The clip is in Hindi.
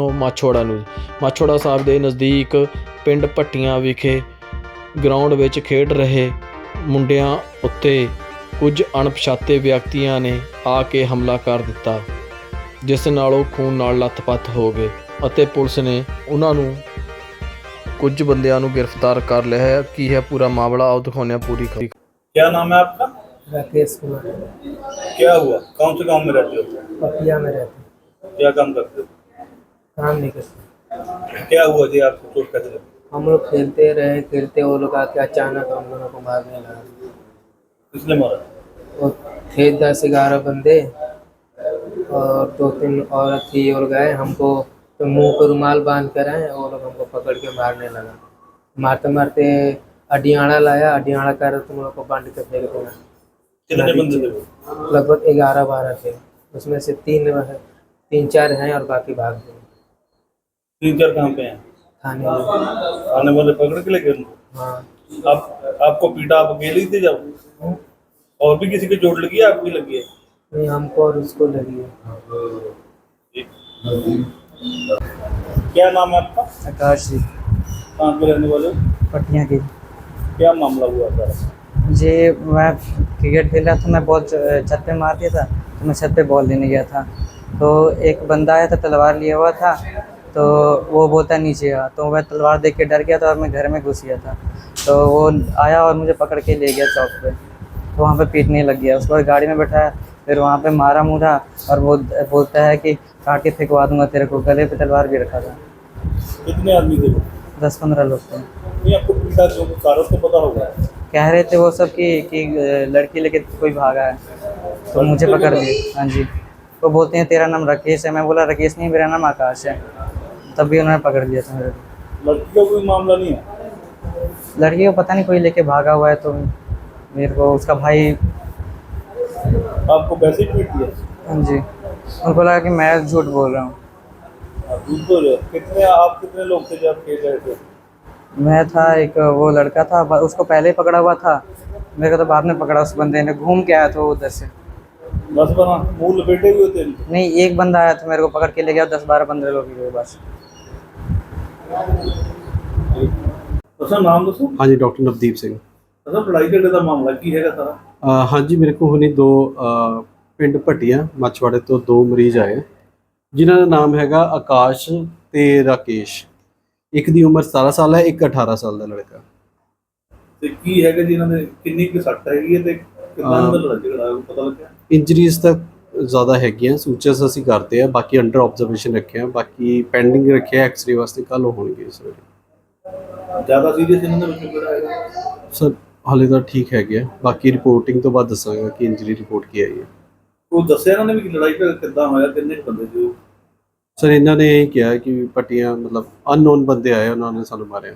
ਮਾਛੋੜਾ ਨੂੰ ਮਾਛੋੜਾ ਸਾਹਿਬ ਦੇ ਨਜ਼ਦੀਕ ਪਿੰਡ ਭੱਟੀਆਂ ਵਿਖੇ ਗਰਾਊਂਡ ਵਿੱਚ ਖੇਡ ਰਹੇ ਮੁੰਡਿਆਂ ਉੱਤੇ ਕੁਝ ਅਣਪਛਾਤੇ ਵਿਅਕਤੀਆਂ ਨੇ ਆ ਕੇ ਹਮਲਾ ਕਰ ਦਿੱਤਾ ਜਿਸ ਨਾਲ ਉਹ ਖੂਨ ਨਾਲ ਲੱਥਪੱਥ ਹੋ ਗਏ ਅਤੇ ਪੁਲਿਸ ਨੇ ਉਹਨਾਂ ਨੂੰ ਕੁਝ ਬੰਦਿਆਂ ਨੂੰ ਗ੍ਰਿਫਤਾਰ ਕਰ ਲਿਆ ਹੈ ਕੀ ਹੈ ਪੂਰਾ ਮਾਮਲਾ ਆਓ ਦਿਖਾਉਂਦੇ ਹਾਂ ਪੂਰੀ ਖਬਰ क्या नाम है आपका राकेश कुमार क्या हुआ कौन से गांव में रहते हो पपिया में रहते क्या काम करते हो काम नहीं करते क्या हुआ जी आपको चोट कैसे लगी हम लोग खेलते रहे खेलते वो लोग आके अचानक हम लोगों को मारने लगा। किसने मारा? वो थे दस ग्यारह बंदे और दो तीन औरत थी और गए। हमको तो मुँह पर रुमाल बाँध कर आए वो लोग हमको पकड़ के मारने लगा। मारते मारते अडियाड़ा लाया। अडियाड़ा कर तुम लोग को बाँध के फेंक देना कितने बंदे थे लगभग ग्यारह बारह थे। उसमें से तीन तीन चार हैं और बाकी भाग गए। तीन चार कहाँ पे हैं। थाने में आने वाले पकड़ के लेके हाँ। आप आपको पीटा आप अकेले ही थे जब? और भी किसी की चोट लगी है आपकी लगी है? नहीं हमको और उसको लगी है। क्या नाम है आपका? आकाश जी। कहाँ के रहने वाले हो? पटिया की। क्या मामला हुआ था? जी मैं क्रिकेट खेल रहा था मैं बॉल छत पे मार दिया था तो मैं छत पे बॉल लेने गया था। तो एक बंदा आया था तलवार लिया हुआ था तो वो बोलता नीचे आ। तो मैं तलवार देख के डर गया था और मैं घर में घुस गया था। तो वो आया और मुझे पकड़ के ले गया चौक पे। तो वहाँ पे पीटने लग गया। उसके बाद गाड़ी में बैठाया फिर वहाँ पे मारा मुरा और वो बोलता है कि काट के फेंकवा दूँगा तेरे को गले पे तलवार भी रखा था। कितने आदमी थे दस पंद्रह लोग थे। आपको पता होगा। कह रहे थे वो सब कि कि लड़की लेके कोई भागा है। तो मुझे पकड़ लिए। हाँ जी। वो बोलते हैं तेरा नाम राकेश है। मैं बोला राकेश नहीं मेरा नाम आकाश है। तब भी उन्होंने पकड़ लिया था मेरे को। लड़की का कोई मामला नहीं है? लड़की को पता नहीं कोई लेके भागा हुआ है तो मेरे को उसका भाई आपको ही पीट दिया हाँ जी। उनको लगा कि मैं झूठ बोल रहा हूँ। झूठ बोल रहे हो? कितने आप कितने लोग थे जब खेल रहे थे? मैं था एक वो लड़का था उसको पहले ही पकड़ा हुआ था। मेरे को तो बाद में पकड़ा उस बंदे ने घूम के आया था उधर से। दस बना मुँह लपेटे हुए थे नहीं एक बंदा आया था मेरे को पकड़ के ले गया दस बारह पंद्रह लोग ही बस। ਅੱਛਾ ਨਾਮ ਦੱਸੋ? ਹਾਂਜੀ ਡਾਕਟਰ ਨਵਦੀਪ ਸਿੰਘ। ਅੱਛਾ ਲੜਾਈ ਝਗੜੇ ਦਾ ਮਾਮਲਾ ਕੀ ਹੈਗਾ ਸਾਰਾ? ਹਾਂਜੀ ਮੇਰੇ ਕੋਲ ਹੁਣੀ ਦੋ ਪਿੰਡ ਭੱਟੀਆਂ ਮੱਛਵਾੜੇ ਤੋਂ ਦੋ ਮਰੀਜ਼ ਆਏ। ਜਿਨ੍ਹਾਂ ਦਾ ਨਾਮ ਹੈਗਾ ਆਕਾਸ਼ ਤੇ ਰਾਕੇਸ਼। ਇੱਕ ਦੀ ਉਮਰ 17 ਸਾਲ ਹੈ ਇੱਕ 18 ਸਾਲ ਦਾ ਲੜਕਾ। ਤੇ ਕੀ ਹੈਗਾ ਜੀ ਇਹਨਾਂ ਦੇ? ਕਿੰਨੀ ਕੁ ਸੱਟ ਹੈਗੀ ਹੈ ਤੇ ਕਿੰਨਾ। ਦਾ ਲੜਾਈ ਝਗੜਾ ਪਤਾ ਲੱਗਿਆ? ਇੰਜਰੀਜ਼ ਤਾਂ ਜ਼ਿਆਦਾ ਹੈਗੀਆਂ ਸੂਚਰਸ ਅਸੀਂ ਕਰਦੇ ਆ ਬਾਕੀ ਅੰਡਰ ਆਬਜ਼ਰਵੇਸ਼ਨ ਰੱਖੇ ਆ ਬਾਕੀ ਪੈਂਡਿੰਗ ਰੱਖਿਆ ਐਕਸ-ਰੇ ਵਾਸਤੇ ਕੱਲ ਹੋਣਗੇ ਸਰ। ਜ਼ਿਆਦਾ ਸੀਰੀਅਸ ਇਹਨਾਂ ਦੇ ਵਿੱਚ ਕਿਹੜਾ ਹੈਗਾ? ਸਰ ਹਾਲੇ ਤਾਂ ਠੀਕ ਹੈਗੇ ਆ। ਬਾਕੀ ਰਿਪੋਰਟਿੰਗ ਤੋਂ ਬਾਅਦ ਦੱਸਾਂਗਾ ਕਿ ਇੰਜਰੀ ਰਿਪੋਰਟ ਕੀ ਆਈ ਹੈ। ਉਹ ਦੱਸਿਆ ਇਹਨਾਂ ਨੇ ਵੀ ਕਿ ਲੜਾਈ ਝਗੜਾ ਕਿੱਦਾਂ ਹੋਇਆ ਕਿੰਨੇ ਬੰਦੇ ਸੀ ਉਹ? ਸਰ ਇਹਨਾਂ ਨੇ ਇਹ ਕਿਹਾ ਕਿ ਪੱਟੀਆਂ ਮਤਲਬ ਅਨਨੋਨ ਬੰਦੇ ਆਏ ਉਹਨਾਂ ਨੇ ਸਾਨੂੰ ਮਾਰਿਆ।